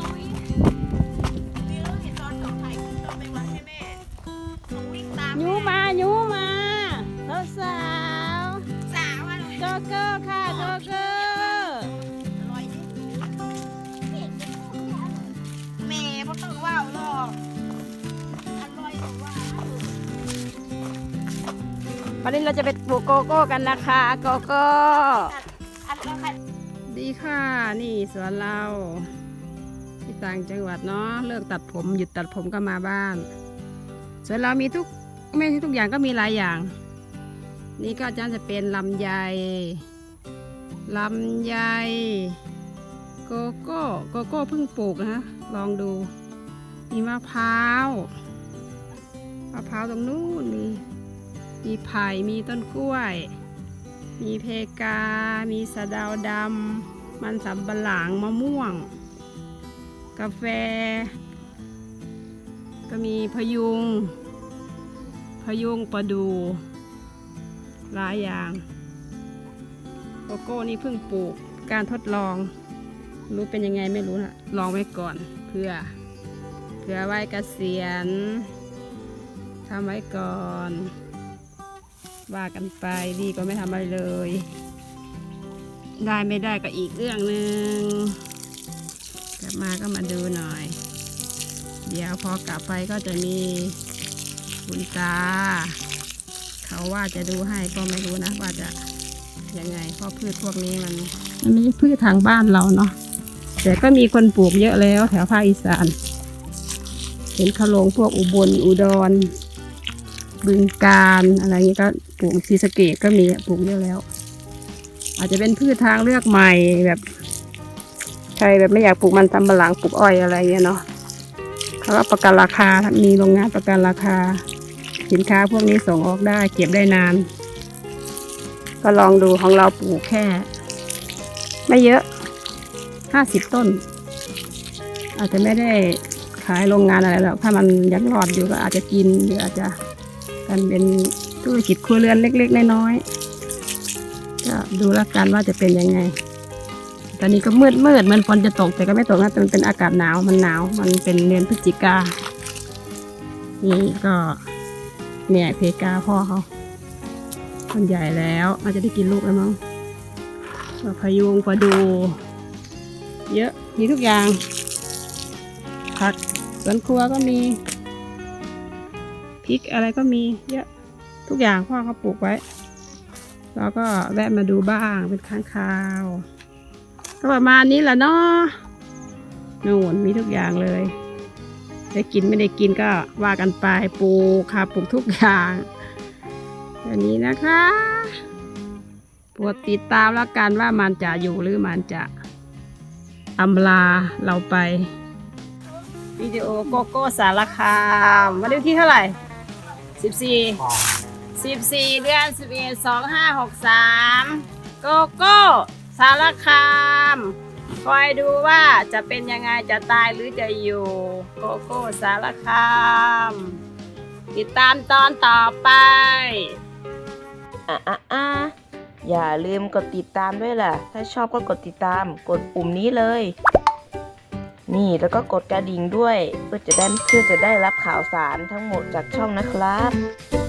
อุ๊ยมีเรื่องเห็นตอนกบไข่ขึ้นต้นไปวัดให้แม่หนูวิ่งตามยูแม่มายูมาสาวสาวสาวอะไรโจเกอร์ค่ะโจเกอร์อร่อยดิแม่พ่อต้องว่าวหรอกอร่อยหรือว่าวันนี้เราจะไปปลูกโกโก้กันนะคะ โกโก้อันละค่ะ ดีค่ะ นี่สวนเราที่ต่างจังหวัดเนาะเลิกตัดผมหยุดตัดผมก็มาบ้านสวนเรามีทุกไม่ใช่ทุกอย่างก็มีหลายอย่าง นี่ก็จะจะเป็นลำไยลำไยโกโก้โกโก้เพิ่งปลูกนะลองดู มีมะพร้าวมะพร้าวตรงนู้นมีมีไผ่มีต้นกล้วย มีเพกา มีสะดาวดำ มันสำปะหลังมะม่วง กาแฟ ก็มีพยุง พยุงประดูหลายอย่างโกโก้นี่เพิ่งปลูกการทดลอง รู้เป็นยังไงไม่รู้นะลองไว้ก่อนเพื่อเพื่อไว้เกษียณทำไว้ก่อน ว่ากันไปดีก็ไม่ทำอะไรเลย ได้ไม่ได้ก็อีกเรื่องหนึ่งกลับมาก็มาดูหน่อย เดี๋ยวพอกลับไปก็จะมีคุณตา เขาว่าจะดูให้ก็ไม่รู้นะว่าจะยังไงเพราะพืชพวกนี้มันมันไม่ใช่พืชทางบ้านเราเนาะแต่ก็มีคนปลูกเยอะแล้วแถวภาคอีสาน เห็นขลงพวกอุบลอุดร บึงการอะไรอย่างนี้ก็ปลูกซีสเกตก็มีปลูกเยอะแล้ว อาจจะเป็นพืชทางเลือกใหม่แบบใครแบบไม่อยากปลูกมันสำปะหลังปลูกอ้อยอะไรเงี้ยเนาะเขาก็ประกันราคามีโรงงานประกันราคา สินค้าพวกนี้ส่งออกได้ เก็บได้นาน ก็ลองดูของเราปลูกแค่ ไม่เยอะห้าสิบต้น อาจจะไม่ได้ขายโรงงานอะไรหรอกถ้ามันยังรอดอยู่ก็อาจจะกินหรืออาจจะ กันเป็นธุรกิจครัวเรือนเล็ก ๆ น้อยๆก็ดูแล้วกันว่าจะเป็นยังไง ตอนนี้ก็มืดมืดมันฝนจะตกแต่ก็ไม่ตกนะแต่มันเป็นอากาศหนาวมันหนาว มันเป็นเดือนพฤศจิกานี่ก็เนี่ยเพกาพ่อเขาคนใหญ่แล้วอาจจะได้กินลูกแล้วมั้งพะยุงปลาดู เยอะมีทุกอย่างผักสวนครัวก็มี พริกอะไรก็มีเยอะทุกอย่างพ่อเขาปลูกไว้ แล้วก็แวะมาดูบ้างเป็นค้างคาว ก็ประมาณนี้แหละเนาะนู่นมีทุกอย่างเลยได้กินไม่ได้กินก็ว่ากันไปปลูกค่ะปลูกทุกอย่างอันนี้นะคะโปรดติดตามแล้วกันว่ามันจะอยู่หรือมันจะอำลาเราไปวิดีโอโกโก้สารคามวันที่เท่าไหร่ สิบสี่สิบสี่เดือนสิบเอ็ดสองห้าหกสามโกโก้สารคาม คอยดูว่าจะเป็นยังไงจะตายหรือจะอยู่ โกโก้สารคาม ติดตามตอนต่อไปอะอะอะอย่าลืมกดติดตามด้วยล่ะ ถ้าชอบก็กดติดตาม กดปุ่มนี้เลย นี่แล้วก็กดกระดิ่งด้วย เพื่อจะได้เพื่อจะได้รับข่าวสารทั้งหมดจากช่องนะครับ